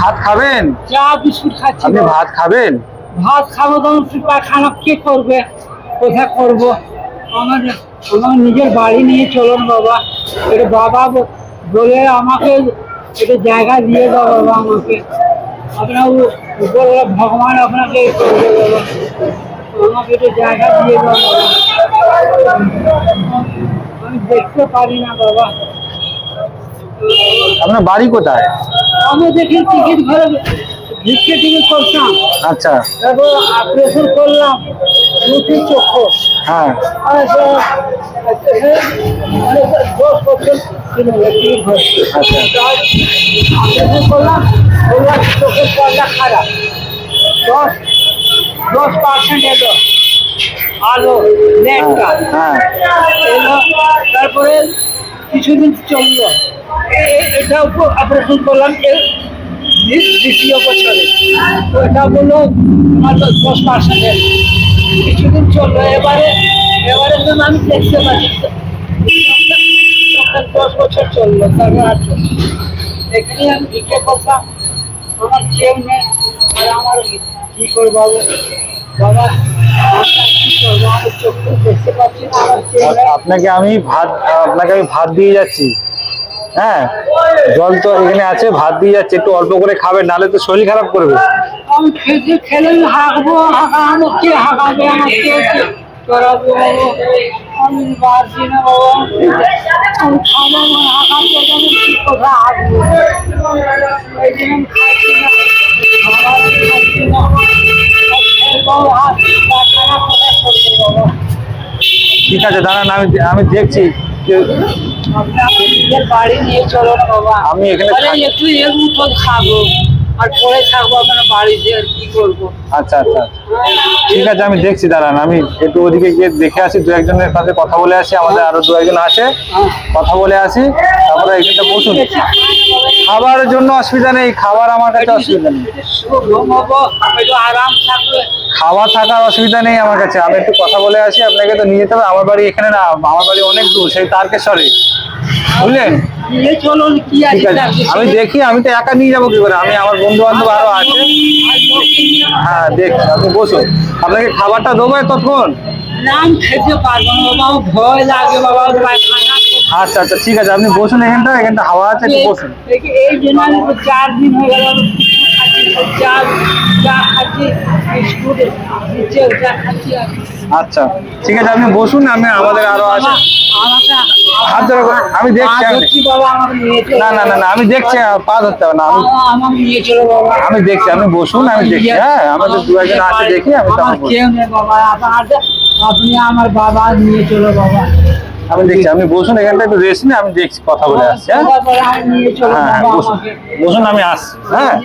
ভাত খাবেন? চা বিস্কুট খাচ্ছি আপনি ভাত খাবেন? ভাত খাব তখন পায়খানা কে করবে? কোথায় করব? আমার আমার নিজের বাড়ি নিয়ে চলুন বাবা। এটা বাবা বলে আমাকে এটা জায়গা দিয়ে দাও বাবা আমাকে। আপনার উপরওয়ালা ভগবান আপনাকে করবে বাবা। আমাকে এটা জায়গা দিয়ে দাও বাবা। আমি দেখতে পারি না বাবা। আপনার বাড়ি কোথায়? আমি দেখি টিকিট ঘরে ভিক্ষে টিকিট করতাম। আচ্ছা। তারপর অপারেশন করলাম দুটি চক্ষু। হ্যাঁ। তো- মানে দশ বছর আচ্ছা। অপারেশন করলাম চোখের পর্দা খারাপ। দশ দশ পার্সেন্ট এলো। আলো নেটটা হ্যাঁ। এলো তারপরে কিছুদিন চলল। এটা অপারেশন করলাম এর দ্বি- দ্বিতীয় বছরে। বলল আমার দশ দশ পার্সেন্ট কিছুদিন চলল। এবারে এবারে তো আমি দেখতে পাচ্ছি। দশ বছর চলল তারপর আর চলল। এখানে আমি ভিক্ষে করতাম আমার কেউ নেই আর আমার কি করব বাবু কেউ আপনাকে আমি ভাত আপনাকে আমি ভাত দিয়ে যাচ্ছি। হ্যাঁ জল তো এখানে আছে, ভাত দিয়ে যাচ্ছে, একটু অল্প করে খাবে নাহলে তো শরীর খারাপ করবে। ঠিক আছে, দাঁড়ান, আমি আমি দেখছি। আমি এখানে একটু এর মতো খাব আর পরে থাকব আপনার বাড়িতে আর কি করব? আচ্ছা আচ্ছা ঠিক আছে আমি দেখছি দাঁড়ান আমি একটু ওদিকে গিয়ে দেখে আসি দু একজনের সাথে কথা বলে আসি আমাদের আরও দু একজন আছে হ্যাঁ কথা বলে আসি তারপরে এখানটা বসুন। খাবারের জন্য অসুবিধা নেই খাবার আমার কাছে অসুবিধা নেই। আরাম থাকবে খাওয়া থাকার অসুবিধা নেই আমার কাছে। আমি একটু কথা বলে আসি আপনাকে তো নিয়ে যেতে হবে। আমার বাড়ি এখানে না আমার বাড়ি অনেক দূর সেই তারকেশ্বরে। বুঝলেন? আমি দেখি আমি তো একা নিয়ে যাব কি করে? আমি আমার বন্ধু বান্ধব আরও আছে। হ্যাঁ দেখছি আপনি বসুন। আপনাকে খাবারটা দেবো ততক্ষণ? খেতে পারব না বাবা ভয় লাগে বাবা আচ্ছা আচ্ছা ঠিক আছে আপনি বসুন এখানটা এখানটা হাওয়া আছে একটু বসুন। এই জন্য চার দিন হয়ে গেল আচ্ছা ঠিক আছে আপনি বসুন আমি আমাদের আরও আছে আমি দেখছি, না না না না আমি দেখছি পা ধরতে হবে না আমি আমি দেখছি আপনি বসুন আমি দেখছি হ্যাঁ আমাদের দু একজন আছে দেখি আমি আপনি আমার বাবা নিয়ে চলো বাবা আমি দেখছি আপনি বসুন এখানটা একটু রেস্ট নিয়ে আমি দেখছি কথা বলে আসছি হ্যাঁ? হ্যাঁ, বসুন। বসুন আমি আসছি হ্যাঁ।